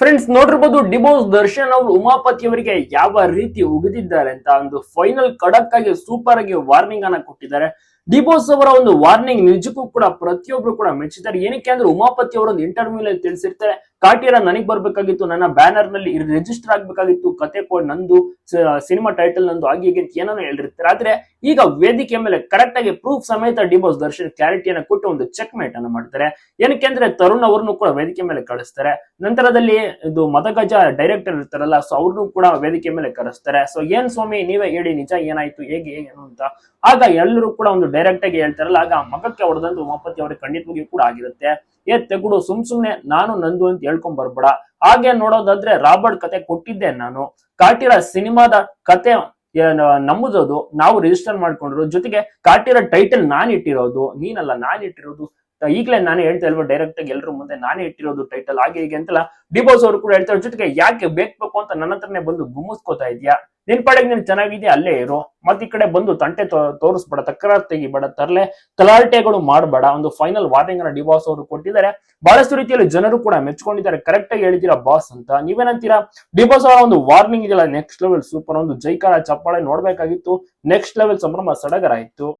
Friends ನೋಡಿರ್ಬೋದು D boss Darshan ಅವರು ಉಮಾಪತಿ ಅವರಿಗೆ ಯಾವ ರೀತಿ ಉಗಿದಿದ್ದಾರೆ ಅಂತ ಒಂದು ಫೈನಲ್ ಖಡಕ್ ಆಗಿ ಸೂಪರ್ ಆಗಿ ವಾರ್ನಿಂಗ್ ಅನ್ನ ಕೊಟ್ಟಿದ್ದಾರೆ. ಡಿಬೋಸ್ ಅವರ ಒಂದು ವಾರ್ನಿಂಗ್ ನಿಜಕ್ಕೂ ಕೂಡ ಪ್ರತಿಯೊಬ್ರು ಕೂಡ ಮೆಚ್ಚಿದ್ದಾರೆ. ಏನಕ್ಕೆ ಅಂದ್ರೆ ಉಮಾಪತಿ ಅವರ ಒಂದು ಇಂಟರ್ವ್ಯೂ ಅಲ್ಲಿ ತಿಳಿಸಿರ್ತಾರೆ. ಕಾಟಿರ ನನಗ್ ಬರ್ಬೇಕಾಗಿತ್ತು, ನನ್ನ ಬ್ಯಾನರ್ನಲ್ಲಿ ರಿಜಿಸ್ಟರ್ ಆಗ್ಬೇಕಾಗಿತ್ತು, ಕತೆ ಕೋಡ್ ನಂದು ಸಿನಿಮಾ ಟೈಟಲ್ ನಂದು, ಆಗಿ ಹೀಗೆ ಅಂತ ಹೇಳಿರ್ತಾರೆ. ಆದ್ರೆ ಈಗ ವೇದಿಕೆ ಮೇಲೆ ಕರೆಕ್ಟ್ ಆಗಿ ಪ್ರೂಫ್ ಸಮೇತ ಡಿಬೋಸ್ ದರ್ಶನ್ ಕ್ಲಾರಿಟಿಯನ್ನ ಕೊಟ್ಟು ಒಂದು ಚೆಕ್ ಮೇಟ್ ಅನ್ನ ಮಾಡ್ತಾರೆ. ಏನಕ್ಕೆ ಅಂದ್ರೆ ತರುಣ್ ಅವ್ರನ್ನು ಕೂಡ ವೇದಿಕೆ ಮೇಲೆ ಕಳಿಸ್ತಾರೆ ನಂತರದಲ್ಲಿ ಇದು ಮದಗಜ ಡೈರೆಕ್ಟರ್ ಇರ್ತಾರಲ್ಲ ಸೊ ಅವ್ರನ್ನು ಕೂಡ ವೇದಿಕೆ ಮೇಲೆ ಕರೆಸ್ತಾರೆ. ಸೊ ಏನ್ ಸ್ವಾಮಿ, ನೀವೇ ಹೇಳಿ ನಿಜ ಏನಾಯ್ತು, ಹೇಗೆ, ಏನು ಅಂತ. ಆಗ ಎಲ್ಲರೂ ಕೂಡ ಒಂದು ಡೈರೆಕ್ಟ್ ಆಗಿ ಹೇಳ್ತಾರಲ್ಲ, ಆಗ ಮಗಕ್ಕೆ ಹೊಡೆದಂತ ಉಮಾಪತಿ ಅವ್ರಿಗೆ ಖಂಡಿತವಾಗಿ ಕೂಡ ಆಗಿರುತ್ತೆ. ಏ ತೆಗುಡು ಸುಮ್ ಸುಮ್ನೆ ನಾನು ನಂದು ಅಂತ ಹೇಳ್ಕೊಂಡ್ ಬರ್ಬೇಡ ಹಾಗೆ ನೋಡೋದಾದ್ರೆ ರಾಬರ್ಟ್ ಕತೆ ಕೊಟ್ಟಿದ್ದೆ ನಾನು. ಕಾಟಿರ ಸಿನಿಮಾದ ಕತೆ ನಮ್ಮದದು. ನಾವು ರಿಜಿಸ್ಟರ್ ಮಾಡ್ಕೊಂಡ್ರು ಜೊತೆಗೆ ಕಾಟಿರ ಟೈಟಲ್ ನಾನ್ ಇಟ್ಟಿರೋದು ನೀನಲ್ಲ ನಾನ್ ಇಟ್ಟಿರೋದು ಈಗಲೇ ನಾನೇ ಹೇಳ್ತಾ ಇಲ್ವಾ ಡೈರೆಕ್ಟ್ ಆಗಿ ಎಲ್ಲರೂ ಮುಂದೆ ನಾನೇ ಇಟ್ಟಿರೋದು ಟೈಟಲ್ ಹಾಗೆ ಹೀಗೆ ಅಂತಲ್ಲ ಡಿಬೋಸ್ ಅವರು ಕೂಡ ಹೇಳ್ತಾರೆ ಜೊತೆಗೆ ಯಾಕೆ ಬೇಕು ಅಂತ ನನ್ನ ಹತ್ರನೇ ಬಂದು ಗುಮ್ಮಿಸ್ಕೋತಾ ಇದೆಯಾ? ನಿನ್ ಪಾಡಿಗೆ ನೀನ್ ಚೆನ್ನಾಗಿದ್ಯಾ? ಅಲ್ಲೇ ಇರು. ಮತ್ತೆ ಈ ಕಡೆ ಬಂದು ತಂಟೆ ತೋರಿಸ್ಬೇಡ, ತಕರಾರು ತೆಗಿಬೇಡ, ತರಲೆ ತಲಾಟೆಗಳು ಮಾಡಬೇಡ. ಒಂದು ಫೈನಲ್ ವಾರ್ನಿಂಗ್ ಅನ್ನ ಡಿಬಾಸ್ ಅವರು ಕೊಟ್ಟಿದ್ದಾರೆ. ಬಹಳಷ್ಟು ರೀತಿಯಲ್ಲಿ ಜನರು ಕೂಡ ಮೆಚ್ಕೊಂಡಿದ್ದಾರೆ. ಕರೆಕ್ಟ್ ಆಗಿ ಹೇಳಿದ್ದೀರಾ ಬಾಸ್ ಅಂತ. ನೀವೇನಂತೀರಾ? ಡಿಬಾಸ್ ಅವರ ಒಂದು ವಾರ್ನಿಂಗ್ ಇದೆಯಲ್ಲ ನೆಕ್ಸ್ಟ್ ಲೆವೆಲ್ ಸೂಪರ್ ಒಂದು ಜೈಕಾರ ಚಪ್ಪಾಳೆ ನೋಡ್ಬೇಕಾಗಿತ್ತು. ನೆಕ್ಸ್ಟ್ ಲೆವೆಲ್ ಸಂಭ್ರಮ ಸಡಗರ ಆಯ್ತು